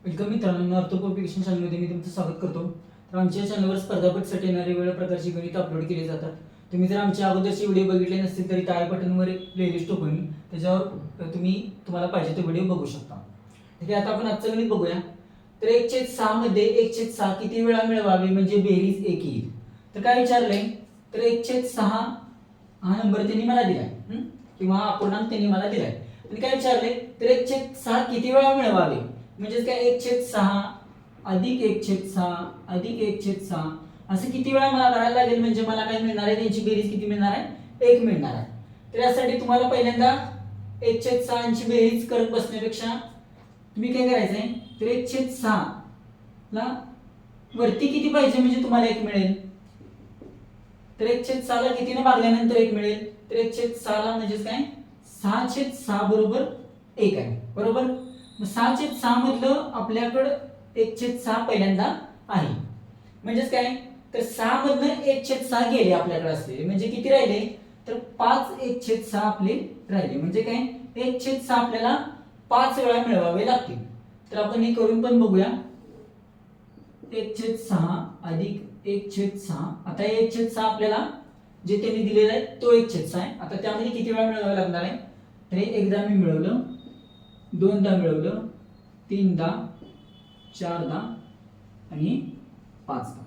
म्हणजे वेलकम मित्रांनो अर्थ पब्लिकेशन चॅनलमध्ये मी तुमचं स्वागत करतो. तर आमच्या चॅनलवर स्पर्धापटसाठी येणारे वेगळ्या प्रकारची गणित अपलोड केली जातात. तुम्ही जर आमच्या अगोदरचे व्हिडिओ बघितले नसतील तरी त्या बटनवर एक प्लेलिस्ट ओपन होईल त्याच्यावर तुम्ही तुम्हाला पाहिजे ते व्हिडिओ बघू शकता. ठीक आहे आता आपण आजचं गणित बघूया. तर एक छेद सहामध्ये एक छेद सहा किती वेळा मिळवावे म्हणजे बेरीज एक येईल. तर काय विचारलंय? तर एक छेद सहा हा नंबर त्यांनी मला दिलाय. किंवा अपूर्णांक त्यांनी मला दिलाय. आणि काय विचारले तर एक छेद सहा किती वेळा मिळवावे? म्हणजेच काय एक छेद सहा अधिक एक छेद सहा अधिक एक छेद सहा. असं किती वेळा मला करायला लागेल? म्हणजे मला काय मिळणार आहे? त्यांची बेरीज किती मिळणार आहे? एक मिळणार आहे. तर यासाठी तुम्हाला पहिल्यांदा एक छेद सहाची बेरीज करत बसण्यापेक्षा तुम्ही काय करायचंय? तर एक छेद सहा ला वरती किती पाहिजे? म्हणजे तुम्हाला एक मिळेल. तर एक छेद सहाला कितीने भागल्यानंतर एक मिळेल? तर एक छेद सहाला म्हणजेच काय? सहा छेद सहा बरोबर एक आहे. बरोबर? मग सहा छेद सहा मधलं आपल्याकडं एक छेद सहा पहिल्यांदा आहे. म्हणजेच काय? तर सहा मधनं एक छेद सहा गेले आपल्याकडे असलेले म्हणजे किती राहिले? तर पाच एक छेद सहा आपले राहिले. म्हणजे काय? एक छेद सहा आपल्याला पाच वेळा मिळवावे लागतील. तर आपण हे करून पण बघूया. एक छेद सहा अधिक एक छेद सहा आता एक छेद सहा आपल्याला जे त्यांनी दिलेला आहे तो एक छेद सहा आहे. आता त्यामध्ये किती वेळा मिळवावा लागणार आहे? तर हे एकदा मी मिळवलं. दोनदा मिळवलं तीनदा चारदा आणि पाचदा.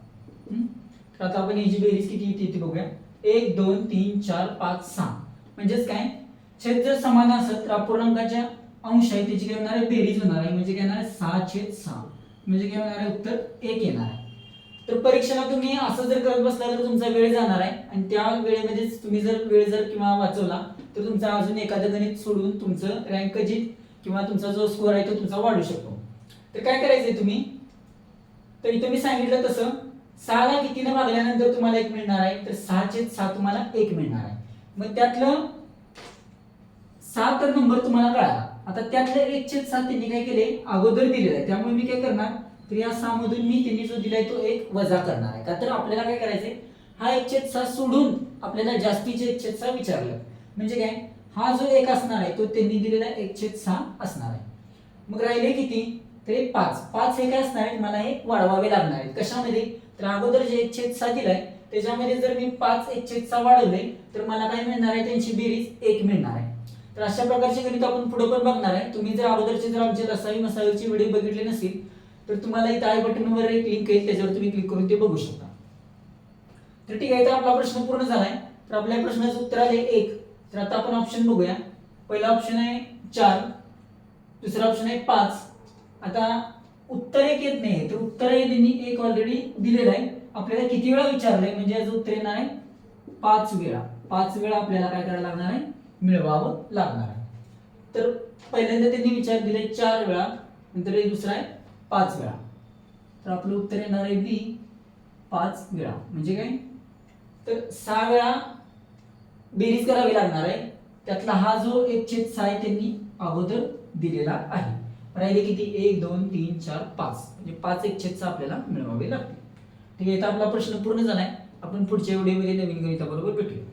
तर आता आपण याची बेरीज किती येते ते बघूया. एक दोन तीन चार पाच सहा. म्हणजेच काय? छेद जर समान असत तर अपूर्णांकाच्या अंश आहे त्याची काय होणार आहे? बेरीज होणार आहे. म्हणजे काय होणार आहे? सहा छेद सहा. म्हणजे काय होणार आहे? उत्तर एक येणार आहे. तर परीक्षेला तुम्ही असं जर करत बसला तर तुमचा वेळ जाणार आहे. आणि त्या वेळेमध्येच तुम्ही जर वेळ जर किंवा वाचवला तर तुमचा अजून एखादं गणित सोडून तुमचं रँक जीत किंवा तुमचा जो स्कोअर आहे तो तुमचा वाढू शकतो. तर काय करायचंय तुम्ही? तर इथं मी सांगितलं तसं सहाला कितीनं भागल्यानंतर तुम्हाला एक मिळणार आहे तर सहाचे सहा तुम्हाला एक मिळणार आहे. मग त्यातलं सहा तर नंबर तुम्हाला कळाला. आता त्यातलं एक छेद सात त्यांनी काय केले? अगोदर दिलेलं आहे. त्यामुळे मी काय करणार? तर या सहा मधून मी त्यांनी जो दिलाय तो एक वजा करणार आहे. का तर आपल्याला काय करायचंय? हा एक छेद सहा सोडून आपल्याला जास्तीचे एक छेद सहा विचारलं. म्हणजे काय? हा जो एक असणार आहे तो त्यांनी दिलेला एक छेद सहा असणार आहे. मग राहिले किती? तर पाच. पाच हे काय असणार आहे मला हे वाढवावे लागणार आहेत. कशामध्ये? तर अगोदर जे एक छेद सहा दिलाय त्याच्यामध्ये जर मी पाच एक छेद सहा वाढवले तर मला काय मिळणार आहे? त्यांची बेरीज एक मिळणार आहे. तर अशा प्रकारचे गणित आपण पुढे पण बघणार आहे. तुम्ही जर अगोदरचे जर आमचे रसावी मसावीचे व्हिडिओ बघितले नसेल तर तुम्हाला इथं आय बटनवर एक लिंक येईल त्याच्यावर तुम्ही क्लिक करून ते बघू शकता. तर ठीक आहे तर आपला प्रश्न पूर्ण झालाय. तर आपल्या प्रश्नाचं उत्तर आले एक. तर आता आपण ऑप्शन बघूया. पहिला ऑप्शन आहे चार दुसरा ऑप्शन आहे पाच. आता उत्तर एक येत नाही तर उत्तर हे त्यांनी एक ऑलरेडी दिलेलं आहे. आपल्याला किती वेळा विचारलंय म्हणजे याचं उत्तर येणार आहे? पाच वेळा. पाच वेळा आपल्याला काय करायला लागणार आहे? मिळवावं लागणार आहे. तर पहिल्यांदा त्यांनी विचार दिले चार वेळा नंतर हे दुसरा आहे पाच वेळा. तर आपलं उत्तर येणार आहे बी पाच वेळा. म्हणजे काय? तर सहा वेळा बेरीज करावी लागणार आहे. त्यातला हा जो एक छेद सहा आहे त्यांनी अगोदर दिलेला आहे. राहिले किती? एक दोन तीन चार पाच. म्हणजे पाच एक छेद सहा आपल्याला मिळवावे लागतील. ठीक आहे तर आपला प्रश्न पूर्ण झाला आहे आपण पुढच्या व्हिडिओमध्ये नवीन गणिताबरोबर भेटूया.